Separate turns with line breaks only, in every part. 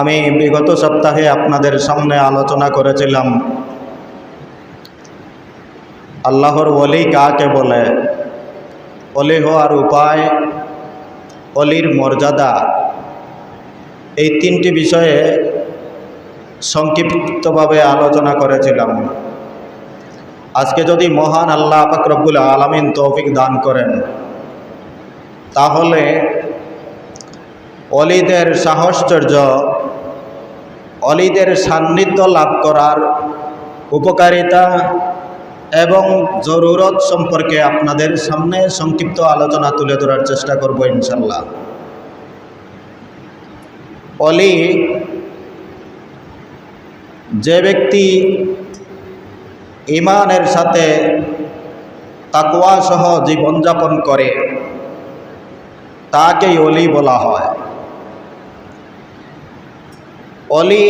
আমি বিগত সপ্তাহে আপনাদের সামনে আলোচনা করেছিলাম। আল্লাহর অলি কাকে বলে? অলি হওয়ার উপায় অলির মর্যাদা। এই তিনটি বিষয়ে সংক্ষিপ্তভাবে আলোচনা করেছিলাম। আজকে যদি মহান আল্লাহ পাকরবুল আলমিন তৌফিক দান করেন, তাহলে অলিদের সাহশ্চর্য অলিদের সান্নিধ্য লাভ করার উপকারিতা এবং জরুরত সম্পর্কে আপনাদের সামনে সংক্ষিপ্ত আলোচনা তুলে ধরার চেষ্টা করব ইনশাল্লাহ অলি যে ব্যক্তি ইমানের সাথে তাকুয়া সহ জীবনযাপন করে, তাকেই অলি বলা হয়। অলি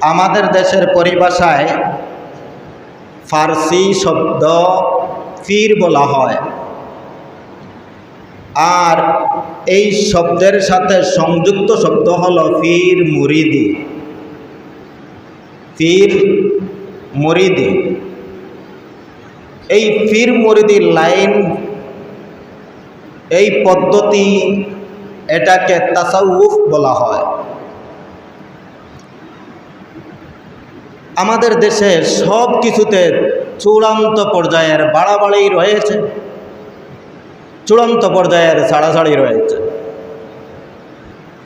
আমাদের দেশের পরিভাষায় ফার্সি শব্দ ফির বলা হয়। আর এই শব্দের সাথে সংযুক্ত শব্দ হল ফির মুরিদি। ফির মুরিদি। এই ফির মুরিদির লাইন, এই পদ্ধতি এটাকে তাসাউফ বলা হয়। আমাদের দেশে সব কিছুতে চূড়ান্ত পর্যায়ের বাড়াবাড়ি রয়েছে। চূড়ান্ত পর্যায়ের ছাড়াছাড়ি রয়েছে।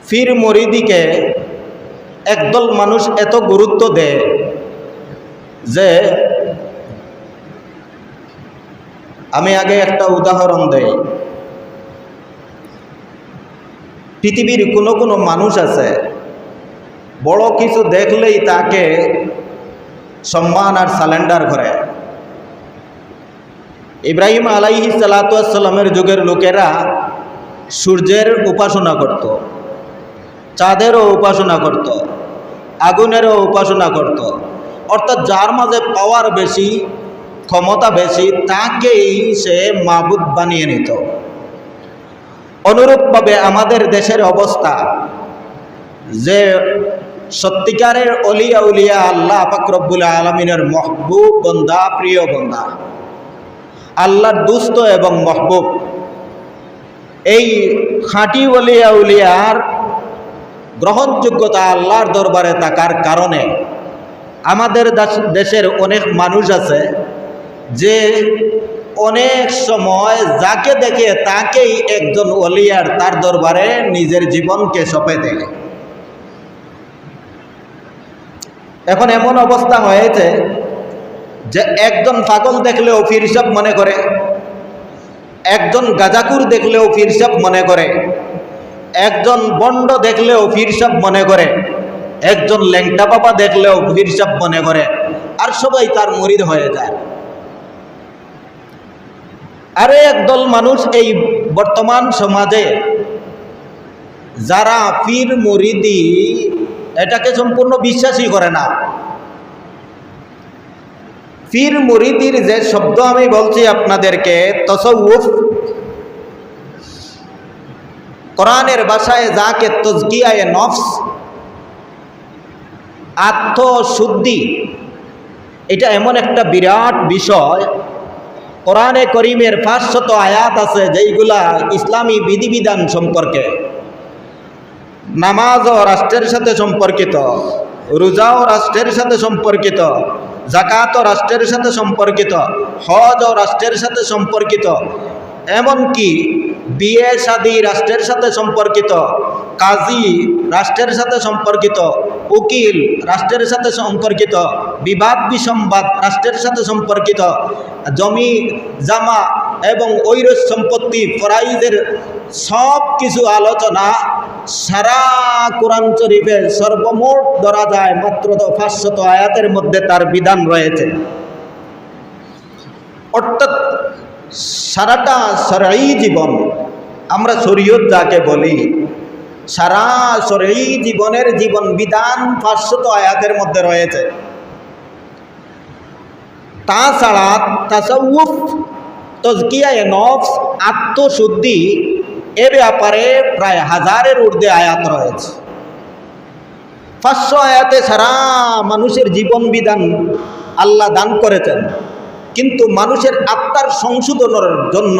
ফির মরিদিকে একদল মানুষ এত গুরুত্ব দেয় যে আমি আগে একটা উদাহরণ দেই। পৃথিবীর কোনো কোনো মানুষ আছে, বড় কিছু দেখলেই তাকে সম্মান আর স্যালেন্ডার ঘরে। ইব্রাহিম আলাইহি সালাতামের যুগের লোকেরা সূর্যের উপাসনা করত, চাঁদেরও উপাসনা করত, আগুনেরও উপাসনা করত। অর্থাৎ যার মাঝে পাওয়ার বেশি, ক্ষমতা বেশি, তাকেই সে মাবুদ বানিয়ে নিত। অনুরূপভাবে আমাদের দেশের অবস্থা যে সত্যিকারের অলিয়া উলিয়া আল্লাহ ফাকরবুল আলমিনের মহবুব বন্দা, প্রিয় বন্দা। আল্লাহর দুস্থ এবং মহবুব। এই খাঁটি অলিয়া উলিয়ার গ্রহণযোগ্যতা আল্লাহর দরবারে থাকার কারণে আমাদের দেশের অনেক মানুষ আছে যে অনেক সময় যাকে দেখে তাকেই একজন অলিয়ার তার দরবারে নিজের জীবনকে সঁপে দেয়। এখন এমন অবস্থা হয়েছে যে একজন পাগল দেখলেও ফিরসাব মনে করে, একজন গাজাকুর দেখলেও ফিরসাব মনে করে, একজন বন্ড দেখলেও ফিরসাব মনে করে, একজন ল্যাংটা বাবা দেখলেও ফিরসাব মনে করে, আর সবাই তার মরিদ হয়ে যায়। আরে একদল মানুষ এই বর্তমান সমাজে যারা পীর মরিদি এটাকে সম্পূর্ণ বিশ্বাসই করে না। পীর মুরিদির যে শব্দ আমি বলছি আপনাদেরকে, তসউফ। কোরআনের ভাষায় যাকে তজকিয়ায় নফস, আত্মশুদ্ধি, এটা এমন একটা বিরাট বিষয়। কোরআনে করিমের পাঁচশত আয়াত আছে, যেইগুলা ইসলামী বিধিবিধান সম্পর্কে। নামাজও রাষ্ট্রের সাথে সম্পর্কিত রোজাও রাষ্ট্রের সাথে সম্পর্কিত জাকাতও রাষ্ট্রের সাথে সম্পর্কিত হজও রাষ্ট্রের সাথে সম্পর্কিত, এমনকি বিয়ে, শাদী রাষ্ট্রের সাথে সম্পর্কিত, কাজী রাষ্ট্রের সাথে সম্পর্কিত, উকিল রাষ্ট্রের সাথে সম্পর্কিত বিবাদ বিসম্বাদ রাষ্ট্রের সাথে সম্পর্কিত জমি জামা এবং ঐরস সম্পত্তি ফরাইদের সব কিছু আলোচনা সারা কোরআন শরীফে সর্বমোট ধরা যায় মাত্র তো পাঁচশত আয়াতের মধ্যে তার বিধান রয়েছে। অর্থাৎ সারাটা সরাই জীবন, আমরা শরীয়ত যাকে বলি, সারা সরাই জীবনের জীবন বিধান পাঁচশত আয়াতের মধ্যে রয়েছে। তাছাড়া তাসাউফ তজকিয়ায় নফস, আত্মশুদ্ধি, এ ব্যাপারে প্রায় হাজারের ঊর্ধ্বে আয়াত রয়েছে। পাঁচশো আয়াতে সারা মানুষের জীবন বিধান আল্লাহ দান করেছেন। কিন্তু মানুষের আত্মার সংশোধনের জন্য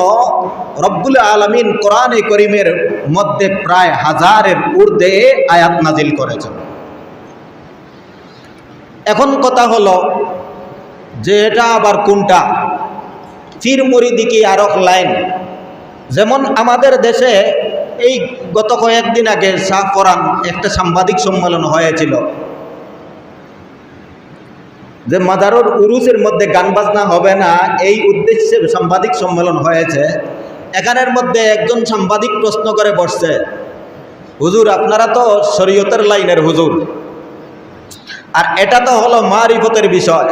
রব্বুল আলমিন কোরআনে করিমের মধ্যে প্রায় হাজারের ঊর্ধ্বে আয়াত নাজিল করেছেন। এখন কথা হলো যে এটা আবার কোনটা? চিরমুড়ি দিকে আরক লাইন। যেমন আমাদের দেশে এই গত কয়েকদিন আগে শাহ ফরান একটা সাংবাদিক সম্মেলন হয়েছিল। যে মাদারুর উরুসের মধ্যে গান বাজনা হবে না, এই উদ্দেশ্যে সাংবাদিক সম্মেলন হয়েছে। এখানের মধ্যে একজন সাংবাদিক প্রশ্ন করে বসছে, হুজুর, আপনারা তো শরীয়তের লাইনের হুজুর। আর এটা তো হলো মারিফতের বিষয়।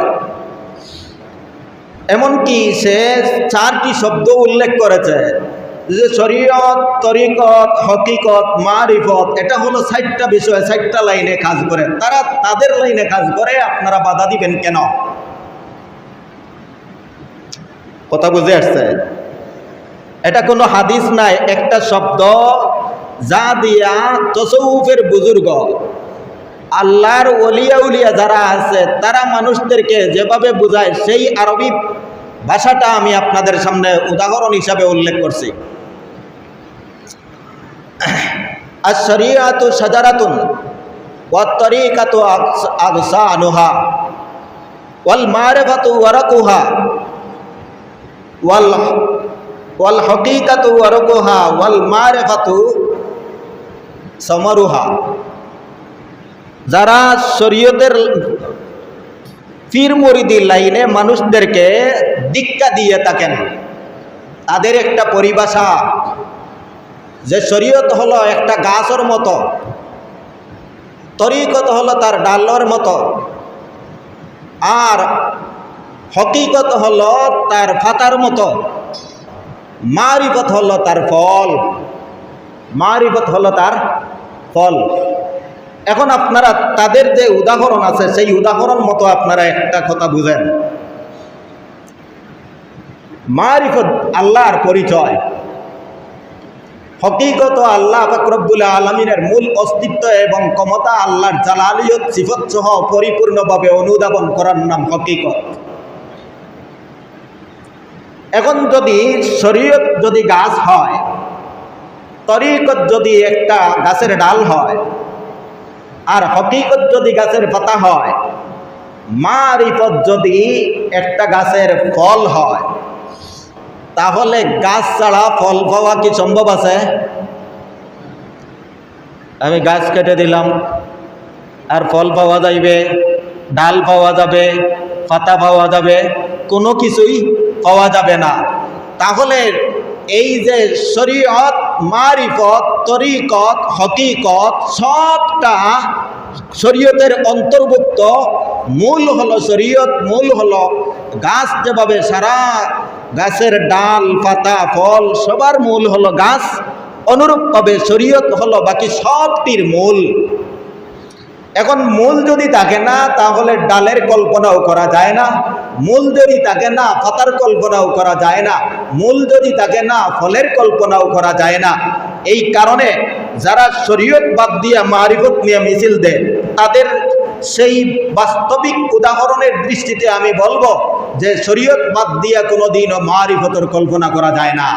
এমনকি সে চারটি শব্দ উল্লেখ করেছে, যে শরীয়ত, তরিকত, হকিকত, মারিফত, এটা হলো ষাটটা বিষয়, ষাটটা লাইনে কাজ করে। তারা তাদের লাইনে কাজ করে, আপনারা বাধা দিবেন কেন? কথা বুঝে আসছে? এটা কোনো হাদিস নাই, একটা শব্দ যা দিয়া তসৌফের বুজুর্গ আল্লাহর অলিয়া উলিয়া যারা আছে, তারা মানুষদেরকে যেভাবে বোঝায়, সেই আরবি ভাষাটা আমি আপনাদের সামনে উদাহরণ হিসাবে উল্লেখ করছি। আর শরিয়াতু সাজারাতুন ওয়াত্তরিকাতু আগসা আনুহা ওয়াল মারেফাতু ওয়ারাকুহা ওয়াল ওয়াল হকিকাতু যারা শরীয়তের পীর লাইনে মানুষদেরকে দীক্ষা দিয়ে থাকেন, তাদের একটা পরিভাষা যে শরীয়ত হলো একটা গাছের মতো, তরিকত হলো তার ডালর মতো, আর হকিকত হলো তার ফাতার মতো, মারিফত হলো তার ফল, মারিফত হলো তার ফল। এখন আপনারা তাদের যে উদাহরণ আছে, সেই উদাহরণ মতো আপনারা একটা কথা বুঝেন। মারিফত আল্লাহর পরিচয়। হকিগত আল্লাহ ফাকরবুল আলমিনের মূল অস্তিত্ব এবং ক্ষমতা আল্লাহর জালালিয়ত সিফত সহ পরিপূর্ণভাবে অনুধাবন করার নাম হকিকত। এখন যদি শরীয়ত যদি গাছ হয়, তরিকত যদি একটা গাছের ডাল হয় আর হকিকত যদি গাছের পাতা হয়, মারিফত যদি একটা গাছের ফল হয়, তাহলে গাছ ছাড়া ফল পাওয়া কি সম্ভব আছে? আমি গাছ কেটে দিলাম, আর ফল পাওয়া যাইবে, ডাল পাওয়া যাবে, পাতা পাওয়া যাবে, কোনো কিছুই পাওয়া যাবে না। তাহলে এই যে শরীয়ত, মারিফত, তরিকত, হকিকত, সবটা শরীয়তের অন্তর্ভুক্ত, মূল হলো শরীয়ত, মূল হলো গাছ যেভাবে সারা গাছের ডাল, পাতা, ফল, সবার মূল হলো গাছ, অনুরূপভাবে শরীয়ত হলো বাকি সবটির মূল। এখন মূল যদি থাকে না, তাহলে ডালের কল্পনাও করা যায় না। মূল যদি থাকে না, পাতার কল্পনাও করা যায় না। মূল যদি থাকে না, ফলের কল্পনাও করা যায় না। এই কারণে যারা শরীয়ত বাদ দিয়ে মারিফত নিয়ে মিছিল দেয়, তাদের সেই বাস্তবিক উদাহরণের দৃষ্টিতে আমি বলব যে, শরীয়ত বাদ দিয়ে কোনোদিনও মারিফতের কল্পনা করা যায় না।